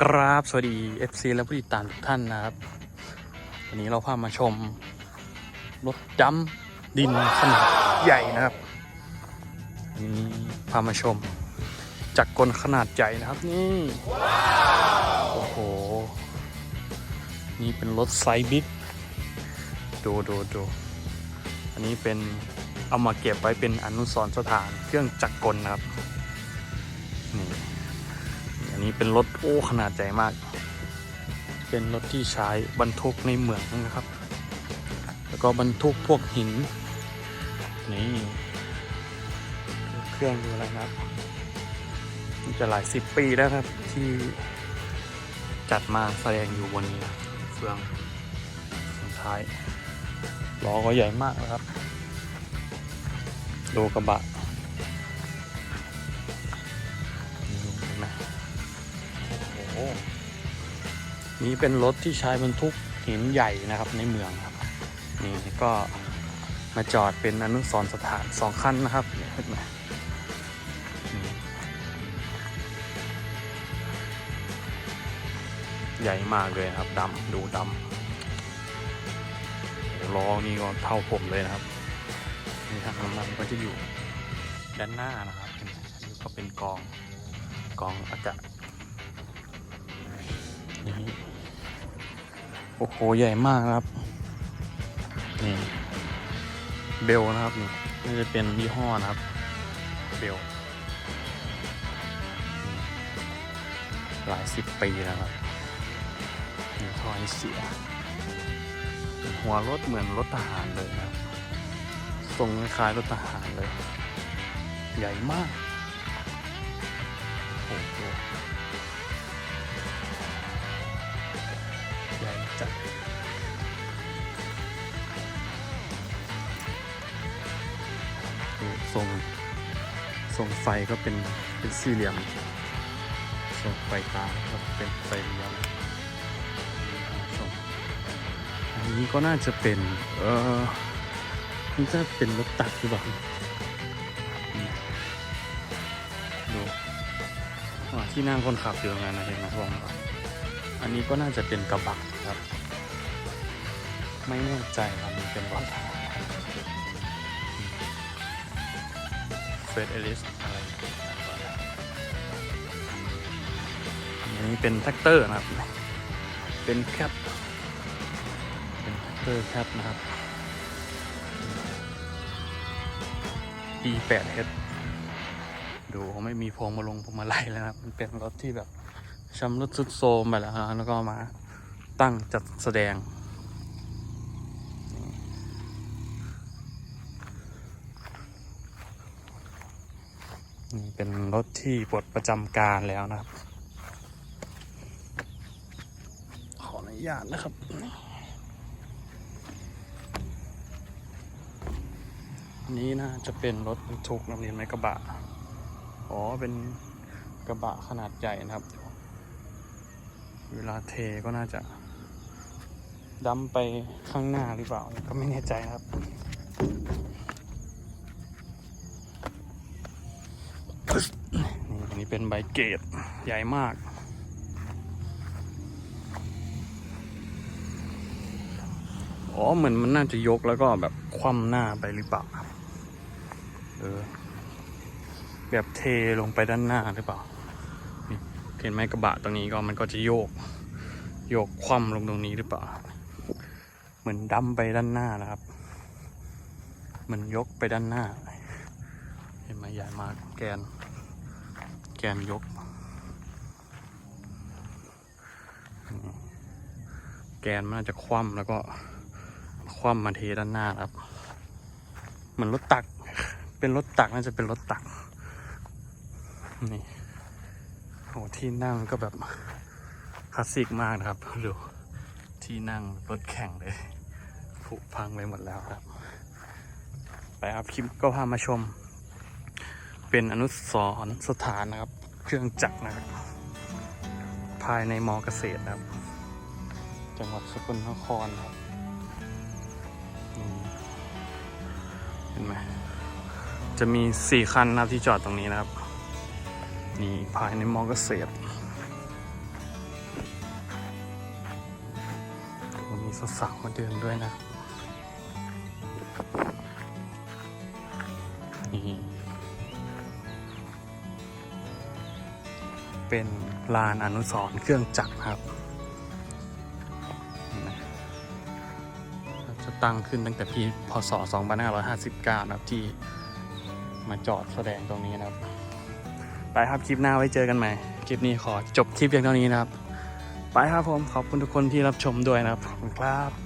กราบสวัสดี FC และผู้ติดตามทุกท่านนะครับ วันนี้เราพามาชม รถจัมดินขนาดใหญ่นะครับวันนี้พามาชม จักรกลขนาดใหญ่นะครับนี่ โอ้โห นี่เป็นรถไซส์บิ๊กดูดูดูอันนี้เป็นเอามาเก็บไว้เป็นอนุสรณ์สถานเครื่องจักรกลนะครับนี่ นี้เป็นรถโอ้ขนาดใหญ่มาก เป็นรถที่ใช้บรรทุกในเหมืองนะครับ แล้วก็บรรทุกพวกหิน นี่เครื่องดูอะไรครับมันจะหลายสิบปีแล้วครับที่จัดมาแสดงอยู่บนนี้นะเฟืองสุดท้ายล้อก็ใหญ่มากนะครับดูกระบะ นี่เป็นรถที่ใช้บรรทุกหินใหญ่นะครับในเมืองครับ นี่ก็มาจอดเป็นอนุสรสถานสองคันนะครับเนี่ยเห็นไหมใหญ่มากเลยครับดำดูดำล้อนี่ก็เท่าผมเลยนะครับนี่ทางน้ำมันก็จะอยู่ด้านหน้านะครับเห็นไหมก็เป็นกองกองอากาศ นี่โอ้โห ใหญ่มากนะครับ นี่ เบลนะครับนี่น่าจะเป็นยี่ห้อนะครับ เบล หลายสิบปีแล้วครับมีท่อให้เสีย หัวรถเหมือนรถทหารเลยนะครับทรงคล้ายรถทหารเลย ใหญ่มากโอ้โห จัดดูทรงทรงไฟก็เป็นเป็นสี่เหลี่ยมทรงไฟตาก็เป็นไฟเลี้ยวอันนี้ก็น่าจะเป็น เออนี่จะเป็นรถตักหรือเปล่าดูอ่าที่นั่งคนขับอยู่ตรงนั้นนะเห็นไหมวง อันนี้ก็น่าจะเป็นกระบะครับ ไม่แน่ใจว่ามันเป็นรถอะไรเฟสเอลิสอะไรอันนี้เป็นแท็กเตอร์นะครับ เป็นแคปเป็นแท็กเตอร์แคปนะครับ E8H ดูเขาไม่มีพวงมาลงพวงมาลัยแล้วนะครับ มันเป็นรถที่แบบ ชำรุดทุดโทรมไปแล้วนะแล้วก็มาตั้งจัดแสดง นี่เป็นรถที่ปลดประจำการแล้วนะครับ ขออนุญาตนะครับนี้น่าจะเป็นรถบรรทุกนักเรียนไหมกระบะ อ๋อ เป็นกระบะขนาดใหญ่นะครับ เวลาเทก็น่าจะดำไปข้างหน้าหรือเปล่า ก็ไม่แน่ใจครับ นี่อันนี้เป็นใบเกตใหญ่มากอ๋อเหมือนมันน่าจะยกแล้วก็แบบคว่ำหน้าไปหรือเปล่าครับ เออ แบบเทลงไปด้านหน้าหรือเปล่า เห็นไหมกระบะตรงนี้ก็มันก็จะโยก โยกคว่ำลงตรงนี้หรือเปล่า เหมือนดำไปด้านหน้านะครับเหมือนยกไปด้านหน้า เห็นไหมใหญ่มากแกน แกนยก แกนมันน่าจะคว่ำแล้วก็คว่ำมาเทด้านหน้าครับ เหมือนรถตัก เป็นรถตักน่าจะเป็นรถตักนี่ โหที่นั่งก็แบบคลาสสิกมากนะครับดูที่นั่งรถแข่งเลยผุพังไปหมดแล้วครับ ไปครับคลิปก็พามาชม เป็นอนุสรณ์สถานนะครับ เครื่องจักรนะครับ ภายในมอเกษตรนะครับ จังหวัดสกลนครครับเห็นไหมจะมีสี่คันนะครับที่จอดตรงนี้นะครับ นี่ภายในมอเกษตรมีสาวๆมาเดินด้วยนะ นี่ เป็นลานอนุสรเครื่องจักรครับจะตั้งขึ้นตั้งแต่ปีพศ 2559 นะครับที่มาจอดแสดงตรงนี้นะครับ ไปครับคลิปหน้าไว้เจอกันใหม่ คลิปนี้ขอจบคลิปเพียงเท่านี้นะครับ ไปครับผมขอบคุณทุกคนที่รับชมด้วยนะครับขอบคุณครับ